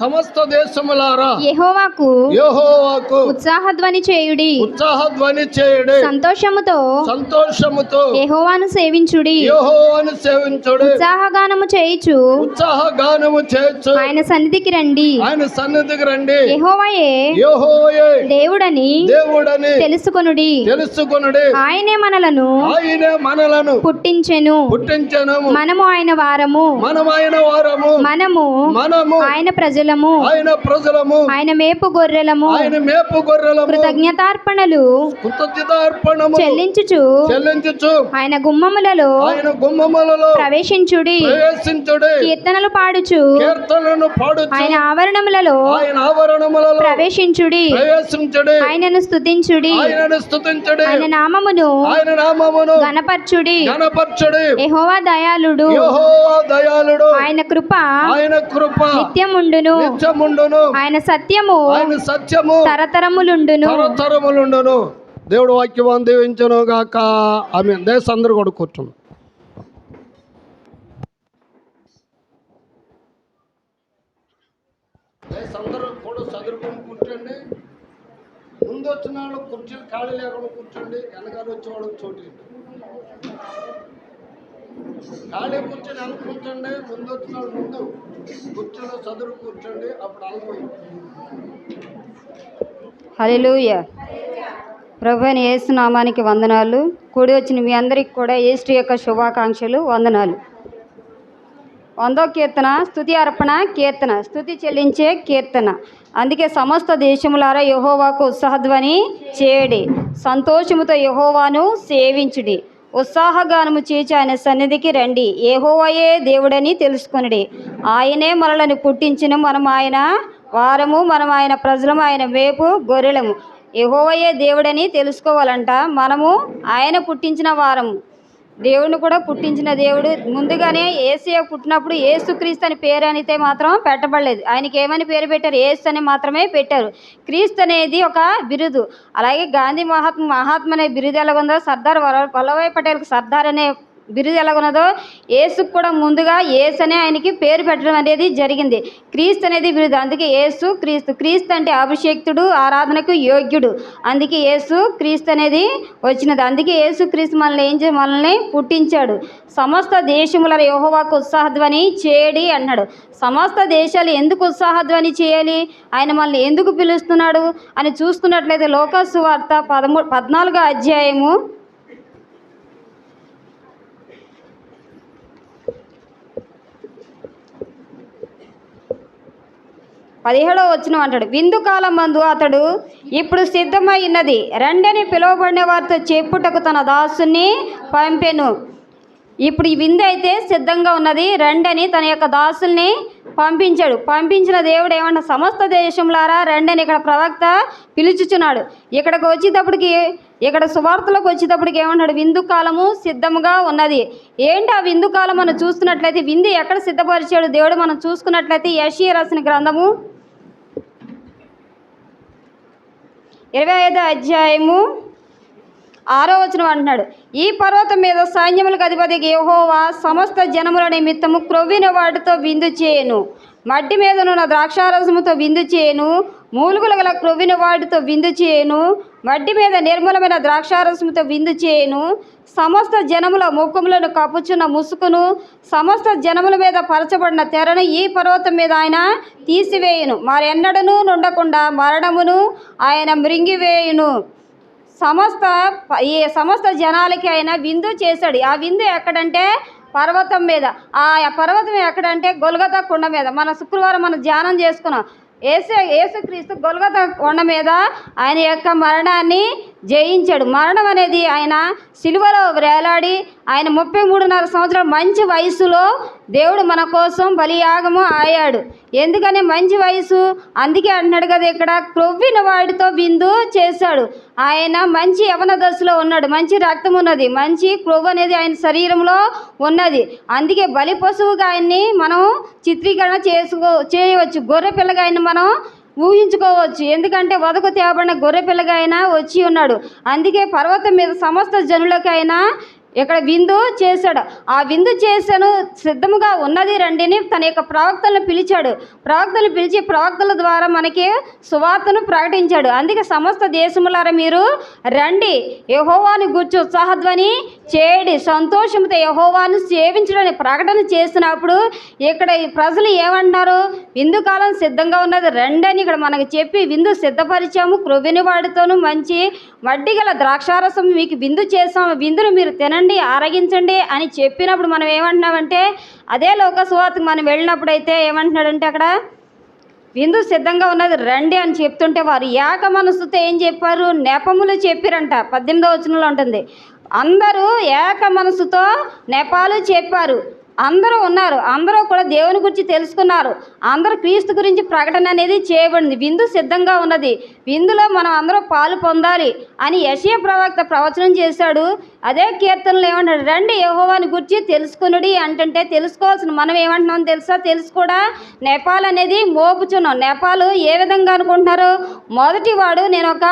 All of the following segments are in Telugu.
సమస్త దేశములారా యెహోవాకు యెహోవాకు ఉత్సాహధ్వని చేయుడి. ఉత్సాహ ధ్వని చేయుడి. సంతోషముతో సంతోషముతో యెహోవాను సేవించుడి. యెహోవాను సేవించుడి. ఉత్సాహగానము చేయుచు ఉత్సాహ గానము చేయొచ్చు ఆయన సన్నిధికి రండి. ఆయన సన్నిధికి రండి. యెహోవాయే యెహోవయే దేవుడని దేవుడని తెలుసుకొనుడి. తెలుసుకొనుడి. ఆయనే మనలను ఆయనే మనలను పుట్టించెను. పుట్టించను. మనము ఆయన వారము. మనమైన వారము. మనము మనము ఆయన ప్రజలము ఆయన ప్రజలము ఆయన మేపు గొర్రెలము ఆయన మేపు గొర్రెలము కృతజ్ఞతార్పణలు కృతజ్ఞతార్పణము చెల్లించుచు చెల్లించుచు ఆయన గుమ్మములలో ఆయన గుమ్మములలో ప్రవేశించుడి ప్రవేశించుడి కీర్తనలు పాడుచు కీర్తనలను పాడుచు ఆయన ఆవరణములలో ఆయన ఆవరణములలో ప్రవేశించుడి ప్రవేశించుడి ఆయనను స్తుతించుడి ఆయనను స్తుతించుడి ఆయన నామమును ఆయన నామమును గణపరచుడి గణపరచుడి యెహోవా దయాళుడు యెహోవా దయాళుడు ఆయన కృప ఆయన కృప నిత్యముండును నిత్యముండును ఆయన సత్యము ఆయన సత్యము తరతరములుండును. తరతరములుండును. దేవుడు వాక్యం దీవించను గాక ఆమె దేశ అందరూ కూడా కూర్చుంది. దేశ అందరూ కూడా చదువుకొని కూర్చోండి. ముందు వచ్చిన వాళ్ళు కుర్చీలు ఖాళీ లేకుండా కూర్చోండి. వెనకాల వచ్చేవాడు చోటు. ఖాళీ కూర్చొని వెనక కూర్చోండి ముందు వచ్చిన ముందు కూర్చొని చదువు కూర్చోండి అప్పుడు అలపోయి హల్లెలూయ. ప్రభు అయిన నామానికి వందనాలు. కూడి వచ్చిన మీ అందరికి కూడా యేసు యొక్క శుభాకాంక్షలు వందనాలు. వందో కీర్తన స్థుతి అర్పణ కీర్తన. స్థుతి చెల్లించే కీర్తన. అందుకే సమస్త దేశములారా యహోవాకు ఉత్సాహధ్వని చేయడి. సంతోషముతో యహోవాను సేవించుడి. ఉత్సాహగానము చేచి ఆయన సన్నిధికి రండి. ఏహోవయే దేవుడని తెలుసుకునడి. ఆయనే మనలను పుట్టించిన. మనం ఆయన వారము మనం ఆయన ప్రజలము ఆయన వేపు గొర్రెలము. ఏహోవయే దేవుడని తెలుసుకోవాలంట. మనము ఆయన పుట్టించిన వారము. దేవుడిని కూడా పుట్టించిన దేవుడు. ముందుగానే ఏసీ పుట్టినప్పుడు ఏసుక్రీస్తు అని పేరు అనితే మాత్రం పెట్టబడలేదు. ఆయనకి ఏమని పేరు పెట్టారు? ఏసు అని మాత్రమే పెట్టారు. క్రీస్తు అనేది ఒక బిరుదు. అలాగే గాంధీ మహాత్మ మహాత్మ అనే బిరుదు ఎలాగుందో సర్దార్ వల్ల- వల్లభాయ్ పటేల్కి సర్దార్ అనే బిరుదు ఎలాగున్నదో ఏసుకు కూడా ముందుగా ఏసు అనే ఆయనకి పేరు పెట్టడం అనేది జరిగింది. క్రీస్తు అనేది బిరుదు. అందుకే ఏసు క్రీస్తు. క్రీస్తు అంటే అభిషేక్తుడు ఆరాధనకు యోగ్యుడు. అందుకే ఏసు క్రీస్తు అనేది వచ్చినది. అందుకే ఏసు క్రీస్తు మనల్ని ఏం చే మనల్ని పుట్టించాడు. సమస్త దేశముల యోహవాకు ఉత్సాహధ్వని చేయడి అన్నాడు. సమస్త దేశాలు ఎందుకు ఉత్సాహధ్వని చేయాలి? ఆయన మనల్ని ఎందుకు పిలుస్తున్నాడు? అని చూస్తున్నట్లయితే లోకసు వార్త పదమూ పద్నాలుగో అధ్యాయము పదిహేడవ వచ్చిన అంటాడు. విందు కాలం మందు అతడు ఇప్పుడు సిద్ధమై ఉన్నది. రెండని పిలువబడిన వారితో చెప్పుటకు తన దాసుని పంపెను. ఇప్పుడు ఈ విందు అయితే సిద్ధంగా ఉన్నది. రెండని తన యొక్క దాసుల్ని పంపించాడు. పంపించిన దేవుడు ఏమన్నా సమస్త దేశంలారా రెండని ఇక్కడ ప్రవక్త పిలుచుచున్నాడు. ఇక్కడికి వచ్చేటప్పటికి ఇక్కడ సువార్తలకు వచ్చేటప్పటికి ఏమన్నాడు? విందు కాలము సిద్ధముగా ఉన్నది. ఏంటి ఆ విందు కాలం మనం చూస్తున్నట్లయితే విందు ఎక్కడ సిద్ధపరిచాడు? దేవుడు మనం చూసుకున్నట్లయితే యషియ రాసిన గ్రంథము ఇరవై ఐదో అధ్యాయము ఆరో వచనం అంటున్నాడు. ఈ పర్వతం మీద సైన్యములకు అధిపతి యహోవా సమస్త జనముల నిమిత్తము క్రొవ్విన వాటితో విందు చేయను. మడ్డి మీదనున్న ద్రాక్షారసముతో విందు చేయను. మూలుగుల గల క్రొవ్విన వాటితో విందు చేయను. మడ్డి మీద నిర్మలమైన ద్రాక్షారసముతో విందు చేయను. సమస్త జనముల ముఖములను కప్పుచున్న ముసుకును సమస్త జనముల మీద పరచబడిన తెరను ఈ పర్వతం మీద ఆయన తీసివేయును. మరెన్నడను నుండకుండా మరణమును ఆయన మృంగివేయును. సమస్త ఈ సమస్త జనాలకి ఆయన విందు చేశాడు. ఆ విందు ఎక్కడంటే పర్వతం మీద. ఆ పర్వతం ఎక్కడంటే గొలగత కొండ మీద. మన శుక్రవారం మనం ధ్యానం చేసుకున్నాం. ఏసు యేసుక్రీస్తు గొలగత కొండ మీద ఆయన యొక్క మరణాన్ని జయించాడు. మరణం అనేది ఆయన సిలువలో వేలాడి ఆయన ముప్పై మూడున్నర సంవత్సరాల మంచి వయసులో దేవుడు మన కోసం బలియాగము ఆయాడు ఎందుకని మంచి వయసు? అందుకే అంటున్నాడు కదా ఇక్కడ క్రొవ్విన వాడితో విందు చేశాడు. ఆయన మంచి యవన దశలో ఉన్నాడు. మంచి రక్తం ఉన్నది. మంచి క్రొవ్వు అనేది ఆయన శరీరంలో ఉన్నది. అందుకే బలి పశువుగా ఆయన్ని మనం చిత్రీకరణ చేసుకో చేయవచ్చు. గొర్రె పిల్లగా ఆయన మనం ఊహించుకోవచ్చు. ఎందుకంటే వదకు తేబడిన గొర్రె పిల్లగా అయినా వచ్చి ఉన్నాడు. అందుకే పర్వతం మీద సమస్త జనులకైనా ఇక్కడ విందు చేశాడు. ఆ విందు చేశాను సిద్ధముగా ఉన్నది రండిని తన యొక్క ప్రవక్తలను పిలిచాడు. ప్రవక్తలను పిలిచి ప్రవక్తల ద్వారా మనకి సువార్తను ప్రకటించాడు. అందుకే సమస్త దేశములారా మీరు రండి. యహోవాని గుర్చి ఉత్సాహధ్వని చేయడి. సంతోషంతో యహోవాను సేవించడానికి ప్రకటన చేసినప్పుడు ఇక్కడ ప్రజలు ఏమంటున్నారు? విందు కాలం సిద్ధంగా ఉన్నది రండి అని ఇక్కడ మనకు చెప్పి విందు సిద్ధపరిచాము. క్రొవ్విని వాడితోనూ మంచి వడ్డీ గల ద్రాక్షారసం మీకు విందు చేసాము విందును మీరు తినండి. ఆరగించండి అని చెప్పినప్పుడు మనం ఏమంటున్నామంటే అదే లోకస్వాతకు మనం వెళ్ళినప్పుడైతే ఏమంటున్నాడంటే అక్కడ విందు సిద్ధంగా ఉన్నది రండి అని చెప్తుంటే వారు ఏక మనసుతో ఏం చెప్పారు? నెపములు చెప్పారంట. పద్దెనిమిదో వచనంలో ఉంటుంది. అందరూ ఏక మనసుతో నెపాలు చెప్పారు. అందరూ ఉన్నారు. అందరూ కూడా దేవుని గురించి తెలుసుకున్నారు. అందరూ క్రీస్తు గురించి ప్రకటన అనేది చేయబడింది. విందు సిద్ధంగా ఉన్నది. విందులో మనం అందరూ పాలు పొందాలి అని యశయ ప్రవక్త ప్రవచనం చేశాడు. అదే కీర్తనలు ఏమంటాడు? రండి యహోవాని గురించి తెలుసుకునుడి అంటుంటే తెలుసుకోవాల్సిన మనం ఏమంటున్నాం తెలుసా? తెలుసు కూడా. నేపాల్ అనేది మోపుచున్నాం నేపాల్ ఏ విధంగా అనుకుంటున్నారు? మొదటి వాడు నేను ఒక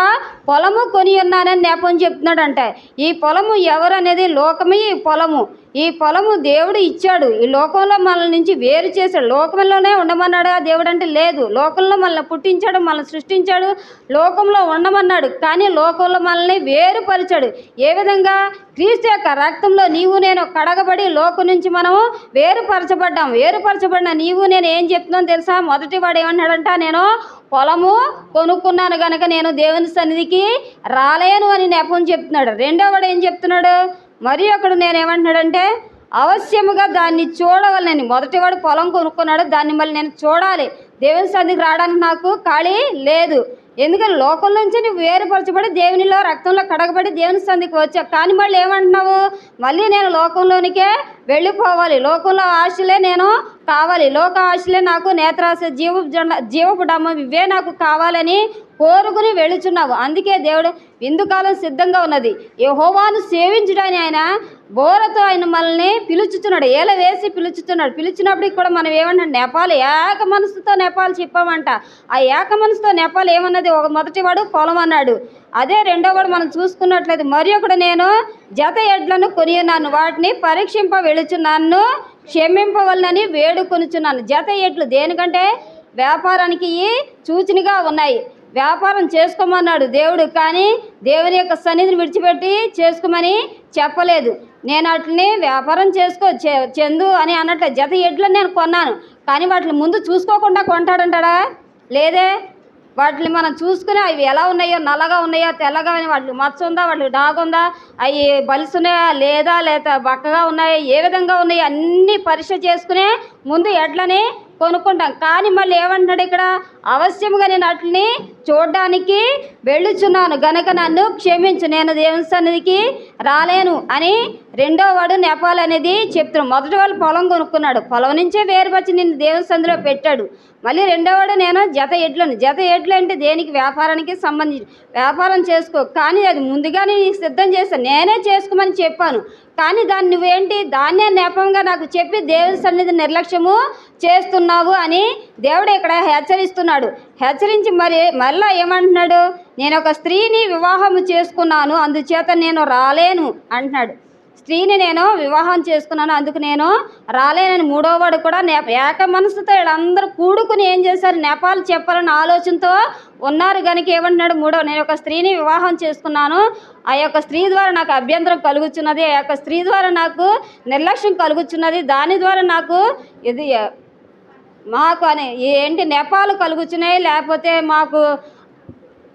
పొలము కొని ఉన్నానని నేపం చెప్తున్నాడంట. ఈ పొలము ఎవరు అనేది లోకమే ఈ పొలము. ఈ పొలము దేవుడు ఇచ్చాడు. ఈ లోకంలో మనల్ని నుంచి వేరు చేశాడు. లోకంలోనే ఉండమన్నాడు ఆ దేవుడు అంటే లేదు. లోకంలో మనల్ని పుట్టించాడు మనల్ని సృష్టించాడు లోకంలో ఉండమన్నాడు కానీ లోకంలో మనల్ని వేరుపరిచాడు. ఏ విధంగా? క్రీస్తు యొక్క రక్తంలో నీవు నేను కడగబడి లోకం నుంచి మనము వేరుపరచబడ్డాం. వేరుపరచబడిన నీవు నేను ఏం చెప్తున్నాను తెలుసా? మొదటి వాడు ఏమన్నాడంట నేను పొలము కొనుక్కున్నాను కనుక నేను దేవుని సన్నిధికి రాలేను అని నెపం చెప్తున్నాడు. రెండో వాడు ఏం చెప్తున్నాడు? మరి ఒకడు నేను ఏమంటున్నాడంటే అవశ్యముగా దాన్ని చూడవలనని. మొదటివాడు పొలం కొనుక్కున్నాడు దాన్ని మళ్ళీ నేను చూడాలి. దేవుని సన్నిధికి రావడానికి నాకు ఖాళీ లేదు. ఎందుకంటే లోకం నుంచి నువ్వు వేరుపరచబడి దేవునిలో రక్తంలో కడగబడి దేవుని సంధికి వచ్చావు. కానీ మళ్ళీ ఏమంటున్నావు? మళ్ళీ నేను లోకంలోనికే వెళ్ళిపోవాలి. లోకంలో ఆశలే నేను కావాలి. లోక ఆశలే నాకు నేత్రాశ జీవ జన- జీవపు డమ్మం ఇవే నాకు కావాలని కోరుకుని వెళుచున్నావు అందుకే దేవుడు విందుకాలం సిద్ధంగా ఉన్నది. యెహోవాను సేవించడానికి ఆయన బోరతో ఆయన మనల్ని పిలుచుతున్నాడు ఏల వేసి పిలుచుతున్నాడు పిలిచినప్పటికి కూడా మనం ఏమంటాం నేపాల్. ఏక మనసుతో నేపాల్ చెప్పామంట. ఆ ఏక మనసుతో నేపాల్ ఏమన్నది ఒక మొదటివాడు పొలం అన్నాడు. అదే రెండో వాడు మనం చూసుకున్నట్లయితే మరి ఒకడు నేను జత ఎడ్లను కొని ఉన్నాను. వాటిని పరీక్షింప వెళుచున్నాను క్షమింపవలనని వేడుకొనుచున్నాను. జత ఎడ్లు దేనికంటే వ్యాపారానికి సూచనగా ఉన్నాయి. వ్యాపారం చేసుకోమన్నాడు దేవుడు కానీ దేవుని యొక్క సన్నిధిని విడిచిపెట్టి చేసుకోమని చెప్పలేదు. నేను వాటిని వ్యాపారం చేసుకో చెందు అని అన్నట్లే జత ఎడ్లను నేను కొన్నాను. కానీ వాటిని ముందు చూసుకోకుండా కొంటాడంటాడా? లేదే. వాటిని మనం చూసుకుని అవి ఎలా ఉన్నాయో నల్లగా ఉన్నాయో తెల్లగా ఉన్నాయో మచ్చ ఉందా వాటి డాగ్ ఉందా అవి బలిసున్నాయా లేదా లేదా బక్కగా ఉన్నాయా ఏ విధంగా ఉన్నాయో అన్నీ పరీక్ష చేసుకునే ముందు ఎడ్లని కొనుక్కుంటాం. కానీ మళ్ళీ ఏమంటున్నాడు ఇక్కడ? అవశ్యంగా నేను అట్లని చూడడానికి వెళ్ళుచున్నాను. గనక నన్ను క్షమించు. నేను దేవుని సన్నిధికి రాలేను అని రెండో వాడు నేపాల్ అనేది చెప్తున్నాడు. మొదటి వాళ్ళు పొలం కొనుక్కున్నాడు. పొలం నుంచే వేరుపచ్చి నిన్ను దేవుని సంధిలో పెట్టాడు. మళ్ళీ రెండోవాడు నేను జత ఎడ్లను. జత ఎడ్లు అంటే దేనికి? వ్యాపారానికి సంబంధించి వ్యాపారం చేసుకో. కానీ అది ముందుగానే నీకు సిద్ధం చేస్తాను నేనే చేసుకోమని చెప్పాను. కానీ దాన్ని నువ్వేంటి? దాన్నే నెపంగా నాకు చెప్పి దేవుని సన్నిధి నిర్లక్ష్యము చేస్తున్నావు అని దేవుడు ఇక్కడ హెచ్చరిస్తున్నాడు. హెచ్చరించి మరి మళ్ళా ఏమంటున్నాడు? నేను ఒక స్త్రీని వివాహము చేసుకున్నాను అందుచేత నేను రాలేను అంటున్నాడు. స్త్రీని నేను వివాహం చేసుకున్నాను అందుకు నేను రాలేనని మూడోవాడు కూడా నే ఏక మనసుతో వీళ్ళందరూ కూడుకుని ఏం చేశారు? నేపాల్ చెప్పాలని ఆలోచనతో ఉన్నారు కనుక ఏమంటున్నాడు మూడో నేను ఒక స్త్రీని వివాహం చేసుకున్నాను ఆ యొక్క స్త్రీ ద్వారా నాకు అభ్యంతరం కలుగుచున్నది ఆ యొక్క స్త్రీ ద్వారా నాకు నిర్లక్ష్యం కలుగుచున్నది దాని ద్వారా నాకు ఇది మాకు అనే ఏంటి నెపాలు కలుగుతున్నాయి లేకపోతే మాకు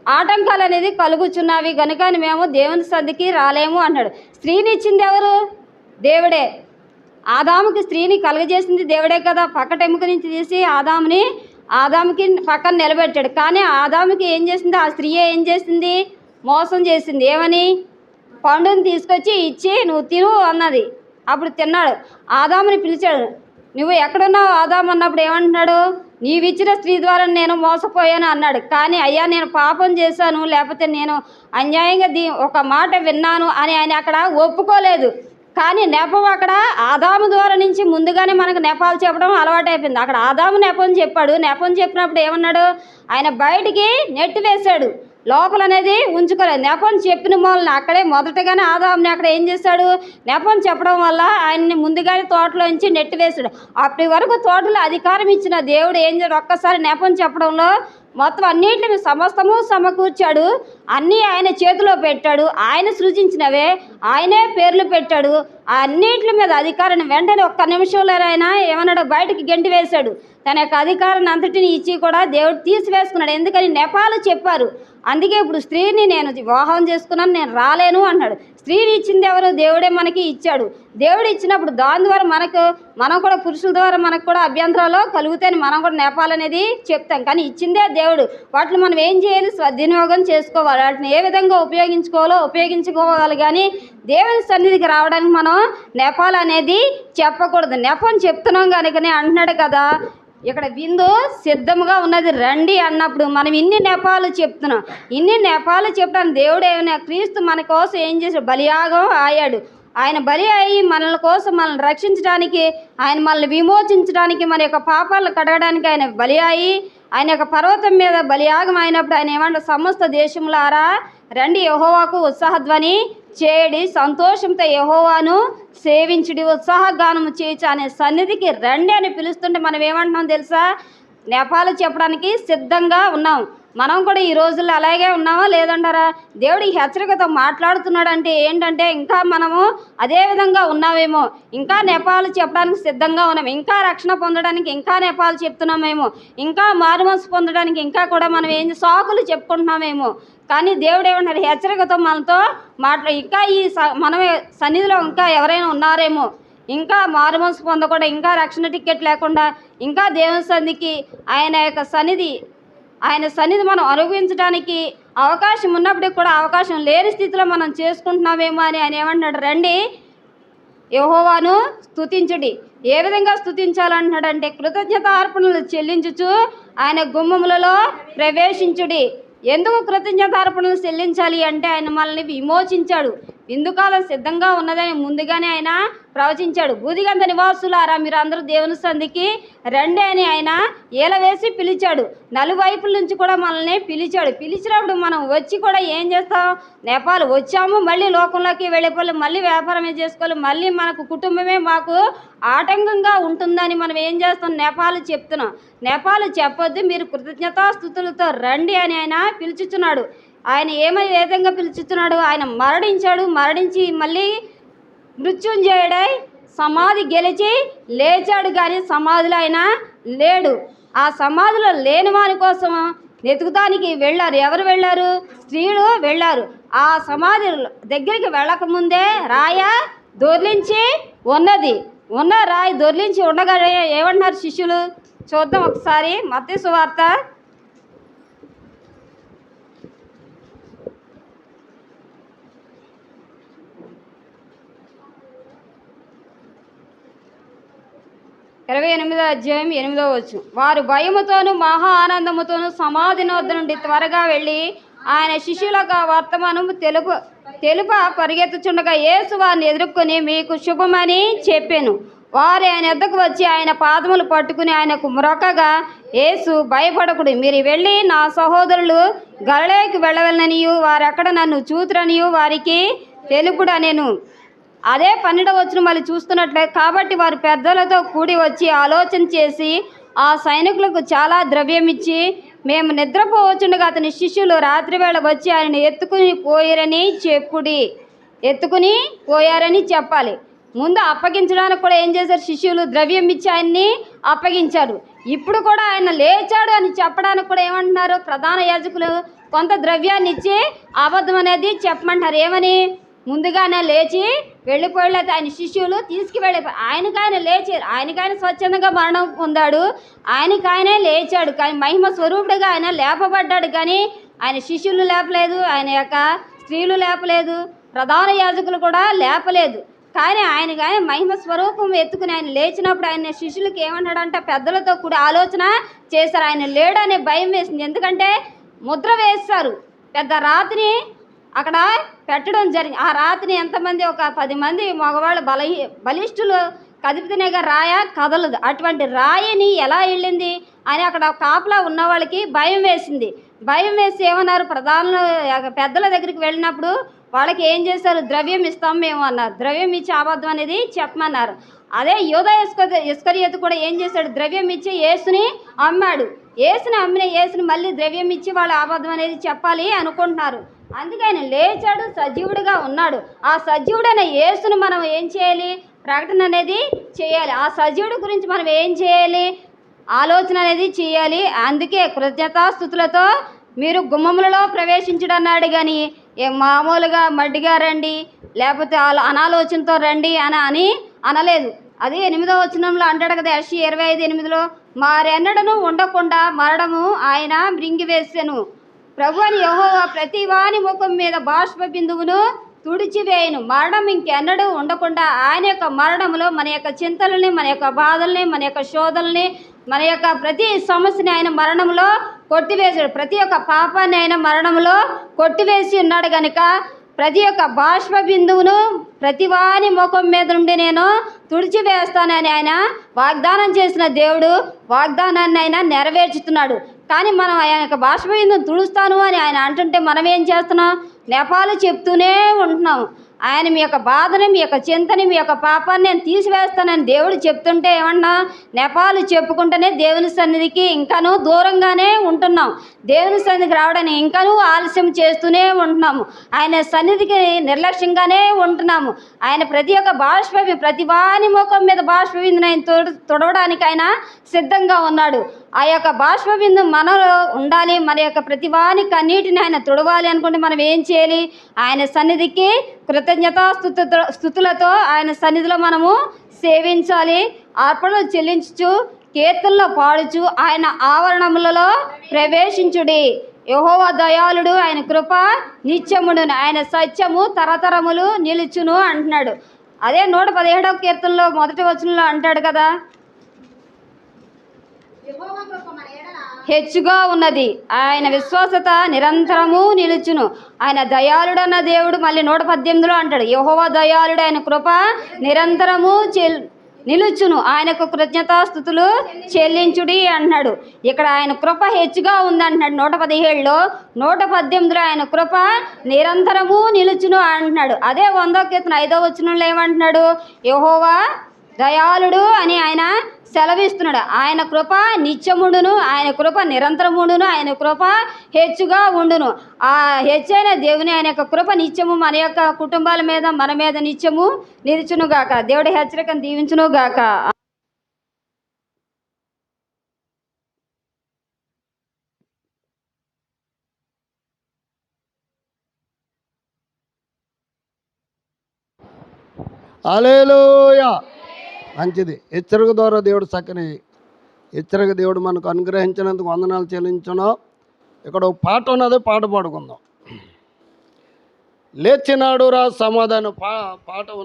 ఆటంకాలు అనేది కలుగుచున్నవి కనుక మేము దేవుని సద్దికి రాలేము అన్నాడు స్త్రీని ఇచ్చింది ఎవరు? దేవుడే. ఆదాముకి స్త్రీని కలుగజేసింది దేవుడే కదా. పక్కటెముక నుంచి తీసి ఆదాముని ఆదాముకి పక్కన నిలబెట్టాడు. కానీ ఆదాముకి ఏం చేసింది? ఆ స్త్రీ ఏం చేసింది? మోసం చేసింది. ఏమని? పండుని తీసుకొచ్చి ఇచ్చి నువ్వు తిను అన్నది. అప్పుడు తిన్నాడు. ఆదాముని పిలిచాడు. నువ్వు ఎక్కడున్నావు ఆదాం అన్నప్పుడు ఏమంటున్నాడు? నీవిచ్చిన స్త్రీ ద్వారా నేను మోసపోయాను అన్నాడు. కానీ అయ్యా నేను పాపం చేశాను లేకపోతే నేను అన్యాయంగా దీ ఒక మాట విన్నాను అని ఆయన అక్కడ ఒప్పుకోలేదు. కానీ నెపం అక్కడ ఆదాము ద్వారా నుంచి ముందుగానే మనకు నెపాలు చెప్పడం అలవాటైపోయింది. అక్కడ ఆదాము నెపం చెప్పాడు. నెపం చెప్పినప్పుడు ఏమన్నాడు? ఆయన బయటికి నెట్టి వేశాడు. లోపల అనేది ఉంచుకోలేదు. నెపం చెప్పిన మూలన అక్కడే మొదటగానే ఆదాంని అక్కడ ఏం చేశాడు? నెపం చెప్పడం వల్ల ఆయన్ని ముందుగానే తోటలోంచి నెట్టివేశాడు. అప్పటి వరకు తోటలో అధికారం ఇచ్చిన దేవుడు ఏం చేశాడు? ఒక్కసారి నెపం చెప్పడంలో మొత్తం అన్నింటిని సమస్తము సమకూర్చాడు. అన్నీ ఆయన చేతిలో పెట్టాడు. ఆయన సృజించినవే. ఆయనే పేర్లు పెట్టాడు. ఆ అన్నింటి మీద అధికారాన్ని వెంటనే ఒక్క నిమిషంలో ఆయన ఏమన్నాడు బయటకు గెంటి వేశాడు. తన యొక్క అధికారాన్ని అంతటిని ఇచ్చి కూడా దేవుడు తీసివేసుకున్నాడు. ఎందుకని నెపాలు చెప్పారు. అందుకే ఇప్పుడు స్త్రీని నేను వివాహం చేసుకున్నాను నేను రాలేను అన్నాడు. స్త్రీని ఇచ్చింది ఎవరు? దేవుడే మనకి ఇచ్చాడు. దేవుడు ఇచ్చినప్పుడు దాని ద్వారా మనకు మనం కూడా పురుషుల ద్వారా మనకు కూడా అభ్యంతరాలు కలుగుతాయని మనం కూడా నేపాలనేది చెప్తాం. కానీ ఇచ్చిందే దేవుడు. వాటిని మనం ఏం చేయాలి? సద్వినియోగం చేసుకోవాలి. వాటిని ఏ విధంగా ఉపయోగించుకోవాలో ఉపయోగించుకోవాలి కానీ దేవుని సన్నిధికి రావడానికి మనం నెపాలనేది అనేది చెప్పకూడదు. నెపం చెప్తున్నాం కనుకనే అంటున్నాడు కదా ఇక్కడ విందు సిద్ధముగా ఉన్నది. రండి అన్నప్పుడు మనం ఇన్ని నెపాలు చెప్తున్నాం. ఇన్ని నెపాలు చెప్పడానికి దేవుడు ఏమైనా క్రీస్తు మన కోసం ఏం చేశాడు? బలియాగం ఆయాడు ఆయన బలి అయి మనల కోసం మనల్ని రక్షించడానికి ఆయన మనల్ని విమోచించడానికి మన యొక్క పాపాలను కడగడానికి ఆయన బలి అయి ఆయన యొక్క పర్వతం మీద బలియాగం అయినప్పుడు ఆయన ఏమంటారు? సమస్త దేశములారా రండి యహోవాకు ఉత్సాహధ్వని. చేయడి సంతోషంతో యహోవాను సేవించుడి ఉత్సాహగానము చేయచ్చు అనే సన్నిధికి రండి అని పిలుస్తుంటే మనం ఏమంటున్నాం తెలుసా? నేపాలు చెప్పడానికి సిద్ధంగా ఉన్నాం. మనం కూడా ఈ రోజుల్లో అలాగే ఉన్నామా లేదంటారా? దేవుడు ఈ హెచ్చరికతో మాట్లాడుతున్నాడంటే ఏంటంటే ఇంకా మనము అదే విధంగా ఉన్నామేమో. ఇంకా నేపాలు చెప్పడానికి సిద్ధంగా ఉన్నాం. ఇంకా రక్షణ పొందడానికి ఇంకా నేపాలు చెప్తున్నామేమో. ఇంకా మారుమనసు పొందడానికి ఇంకా కూడా మనం ఏం సాకులు చెప్పుకుంటున్నామేమో. కానీ దేవుడు ఏమన్నాడు హెచ్చరికతో మనతో మాట్లా ఇంకా ఈ స- మన సన్నిధిలో ఇంకా ఎవరైనా ఉన్నారేమో ఇంకా మారుమనసు పొందకుండా ఇంకా రక్షణ టికెట్ లేకుండా ఇంకా దేవుని సన్నిధికి ఆయన యొక్క సన్నిధి ఆయన సన్నిధి మనం అనుభవించడానికి అవకాశం ఉన్నప్పటికి కూడా అవకాశం లేని స్థితిలో మనం చేసుకుంటున్నామేమో అని ఆయన ఏమంటున్నాడు రండి యహోవాను స్తుతించుడి. ఏ విధంగా స్థుతించాలంటున్నాడంటే కృతజ్ఞత అర్పణలు చెల్లించుచు ఆయన గుమ్మములలో ప్రవేశించుడి. ఎందుకు కృతజ్ఞతార్పణలు చెల్లించాలి అంటే ఆయన మనల్ని విమోచించాడు. విందుకాలం సిద్ధంగా ఉన్నదని ముందుగానే ఆయన ప్రవచించాడు. బూదిగంత నివాసులారా మీరు అందరూ దేవుని సంధికి రండి అని ఆయన ఏల వేసి పిలిచాడు. నలువైపుల నుంచి కూడా మనల్ని పిలిచాడు. పిలిచినప్పుడు మనం వచ్చి కూడా ఏం చేస్తాం? నేపాల్ వచ్చాము మళ్ళీ లోకంలోకి వెళ్ళిపోవాలి మళ్ళీ వ్యాపారమే చేసుకోవాలి మళ్ళీ మనకు కుటుంబమే మాకు ఆటంకంగా ఉంటుందని మనం ఏం చేస్తాం? నేపాల్ చెప్తున్నాం. నేపాల్ చెప్పొద్దు మీరు కృతజ్ఞతాస్థుతులతో రండి అని ఆయన పిలుచుచున్నాడు. ఆయన ఏమై విధంగా పిలుచుతున్నాడు ఆయన మరణించాడు మరణించి మళ్ళీ మృత్యుంజయుడై సమాధి గెలిచి లేచాడు కానీ సమాధిలో ఆయన లేడు. ఆ సమాధిలో లేని వారి కోసం వెతుకుతానికి వెళ్ళారు. ఎవరు వెళ్ళారు? స్త్రీలు వెళ్ళారు. ఆ సమాధి దగ్గరికి వెళ్ళకముందే రాయ దొర్లించి ఉన్నది. ఉన్న రాయి దొర్లించి ఉండగానే ఏమంటున్నారు శిష్యులు? చూద్దాం ఒకసారి మత్తి సువార్త ఇరవై ఎనిమిదో అధ్యాయం ఎనిమిదో వచ్చు. వారు భయముతోనూ మహా ఆనందముతోనూ సమాధి నొద్ద నుండి త్వరగా వెళ్ళి ఆయన శిష్యులకు ఆ వర్తమానం తెలుపు తెలుప పరిగెత్తుచుండగా యేసు వారిని ఎదుర్కొని మీకు శుభమని చెప్పాను. వారు ఆయన ఎద్దకు వచ్చి ఆయన పాదములు పట్టుకుని ఆయనకు మొరకగా యేసు భయపడకుడు. మీరు వెళ్ళి నా సహోదరులు గలలేకి వెళ్ళవలననియు వారెక్కడ నన్ను చూతురనియు వారికి తెలుపుడు నేను అదే పన్నెండవ వచ్చిన మళ్ళీ చూస్తున్నట్లే కాబట్టి వారు పెద్దలతో కూడి వచ్చి ఆలోచన చేసి ఆ సైనికులకు చాలా ద్రవ్యం ఇచ్చి మేము నిద్రపోవచ్చుండగా అతని శిష్యులు రాత్రివేళ వచ్చి ఆయన ఎత్తుకుని పోయారని చెప్పుడి ఎత్తుకుని పోయారని చెప్పాలి. ముందు అప్పగించడానికి కూడా ఏం చేశారు? శిష్యులు ద్రవ్యం ఇచ్చి ఆయన్ని అప్పగించారు. ఇప్పుడు కూడా ఆయన లేచాడు అని చెప్పడానికి కూడా ఏమంటున్నారు? ప్రధాన యాజకులు కొంత ద్రవ్యాన్ని ఇచ్చి అబద్ధం అనేది చెప్పమంటారు ఏమని? ముందుగానే లేచి వెళ్ళిపోయలేదు ఆయన శిష్యులు తీసుకువెళ్ళి ఆయనకాయన లేచారు. ఆయనకాయన స్వచ్ఛందంగా మరణం పొందాడు. ఆయనకాయనే లేచాడు. కానీ మహిమ స్వరూపుడుగా ఆయన లేపబడ్డాడు. కానీ ఆయన శిష్యులు లేపలేదు. ఆయన యొక్క స్త్రీలు లేపలేదు. ప్రధాన యాజకులు కూడా లేపలేదు. కానీ ఆయన కానీ మహిమ స్వరూపం ఎత్తుకుని ఆయన లేచినప్పుడు ఆయన శిష్యులకి ఏమన్నాడంటే పెద్దలతో కూడా ఆలోచన చేశారు. ఆయన లేడనే భయం వేసింది. ఎందుకంటే ముద్ర వేస్తారు పెద్ద రాతిని అక్కడ పెట్టడం జరిగింది ఆ రాతిని ఎంతమంది ఒక పది మంది మగవాళ్ళు బలహీ బలిష్ఠులు కదిపితేనేగా రాయ కదలదు. అటువంటి రాయిని ఎలా వెళ్ళింది అని అక్కడ కాపలా ఉన్న వాళ్ళకి భయం వేసింది. భయం వేసి ఏమన్నారు? ప్రధాన పెద్దల దగ్గరికి వెళ్ళినప్పుడు వాళ్ళకి ఏం చేశారు? ద్రవ్యం ఇస్తాం మేము అన్నారు. ద్రవ్యం ఇచ్చి అబద్ధం అనేది చెప్పమన్నారు. అదే యోధ ఇస్క ఇస్కరియత్ కూడా ఏం చేశాడు? ద్రవ్యం ఇచ్చి యేసుని అమ్మాడు. యేసుని అమ్మిన యేసుని మళ్ళీ ద్రవ్యం ఇచ్చి వాళ్ళ అబద్ధం అనేది చెప్పాలి అనుకుంటున్నారు. అందుకే ఆయన లేచాడు సజీవుడిగా ఉన్నాడు. ఆ సజీవుడైన యేసును మనం ఏం చేయాలి? ప్రకటన అనేది చేయాలి. ఆ సజీవుడి గురించి మనం ఏం చేయాలి? ఆలోచన అనేది చేయాలి. అందుకే కృతజ్ఞతాస్థుతులతో మీరు గుమ్మములలో ప్రవేశించడం అన్నాడు కానీ ఏ మామూలుగా మడ్డిగా రండి లేకపోతే ఆలో- అనాలోచనతో రండి అని అని అనలేదు. అది ఎనిమిదో వచనంలో అంటాడు కదా యర్షి ఇరవై ఐదు ఎనిమిదిలో మారెన్నడను ఉండకుండా మరడము ఆయన మృంగివేసెను. ప్రభు అని యహోవా ప్రతి వాని ముఖం మీద బాష్ప బిందువును తుడిచివేయను. మరణం ఇంకెన్నడూ ఉండకుండా ఆయన యొక్క మరణంలో మన యొక్క చింతలని మన యొక్క బాధల్ని మన యొక్క శోధల్ని మన యొక్క ప్రతి సమస్యని ఆయన మరణంలో కొట్టివేసాడు ప్రతి ఒక్క పాపాన్ని ఆయన మరణంలో కొట్టివేసి ఉన్నాడు కనుక ప్రతి ఒక్క బాష్ప బిందువును ప్రతి వాని ముఖం మీద నుండి నేను తుడిచివేస్తానని ఆయన వాగ్దానం చేసిన దేవుడు వాగ్దానాన్ని ఆయన నెరవేర్చుతున్నాడు. కానీ మనం ఆయన యొక్క భాష తుడుస్తాను అని ఆయన అంటుంటే మనం ఏం చేస్తున్నాం? నెపాలు చెప్తూనే ఉంటున్నాం ఆయన మీ యొక్క బాధని మీ యొక్క చింతని మీ యొక్క పాపాన్ని నేను తీసివేస్తానని దేవుడు చెప్తుంటే ఏమన్నా నెపాలు చెప్పుకుంటేనే దేవుని సన్నిధికి ఇంకాను దూరంగానే ఉంటున్నాం. దేవుని సన్నిధికి రావడానికి ఇంకాను ఆలస్యం చేస్తూనే ఉంటున్నాము. ఆయన సన్నిధికి నిర్లక్ష్యంగానే ఉంటున్నాము. ఆయన ప్రతి ఒక్క బాష్పవి ప్రతి వాని ముఖం మీద బాష్పవిందుని ఆయన తొడ తొడవడానికి ఆయన సిద్ధంగా ఉన్నాడు. ఆ యొక్క బాష్పబిందు మనలో ఉండాలి. మన యొక్క ప్రతి వాని కన్నీటిని ఆయన తుడవాలి అనుకుంటే మనం ఏం చేయాలి? ఆయన సన్నిధికి కృతజ్ఞతా స్థుతులతో ఆయన సన్నిధిలో మనము సేవించాలి అర్పణలు చెల్లించుచు కీర్తనలో పాడుచు ఆయన ఆవరణములలో ప్రవేశించుడి. యహోవ దయాళుడు ఆయన కృప నిత్యముడును. ఆయన సత్యము తరతరములు నిలుచును అంటున్నాడు. అదే నూట పదిహేడవ కీర్తనలో మొదటి వచనంలో అంటాడు కదా? హెచ్చుగా ఉన్నది. ఆయన విశ్వాసత నిరంతరము నిలుచును. ఆయన దయాళుడన్న దేవుడు మళ్ళీ నూట పద్దెనిమిదిలో అంటాడు యహోవా దయాళుడు ఆయన కృప నిరంతరము చెల్ నిలుచును. ఆయనకు కృతజ్ఞతాస్థుతులు చెల్లించుడి అంటున్నాడు ఇక్కడ ఆయన కృప హెచ్చుగా ఉందంటున్నాడు నూట పదిహేడులో. నూట పద్దెనిమిదిలో ఆయన కృప నిరంతరము నిలుచును అంటున్నాడు. అదే వందో కీర్తన ఐదో వచనంలో ఏమంటున్నాడు? యహోవా దయాళుడు అని ఆయన సెలవిస్తున్నాడు. ఆయన కృప నిత్యముండును ఆయన కృప నిరంతరముండును ఆయన కృప హెచ్చుగా ఉండును. ఆ హెచ్చైన దేవుని ఆయన యొక్క కృప నిత్యము మన యొక్క కుటుంబాల మీద మన మీద నిత్యము నిలుచును గాక. దేవుడి హెచ్చరికను దీవించును గాక. మంచిది. హెచ్చరిక ద్వారా దేవుడు చక్కని హెచ్చరిక దేవుడు మనకు అనుగ్రహించినందుకు వందనాలు చెల్లించను ఇక్కడ ఒక పాట ఉన్నది పాట పాడుకుందాం. లేచినాడు రా సమాధానం పా పాట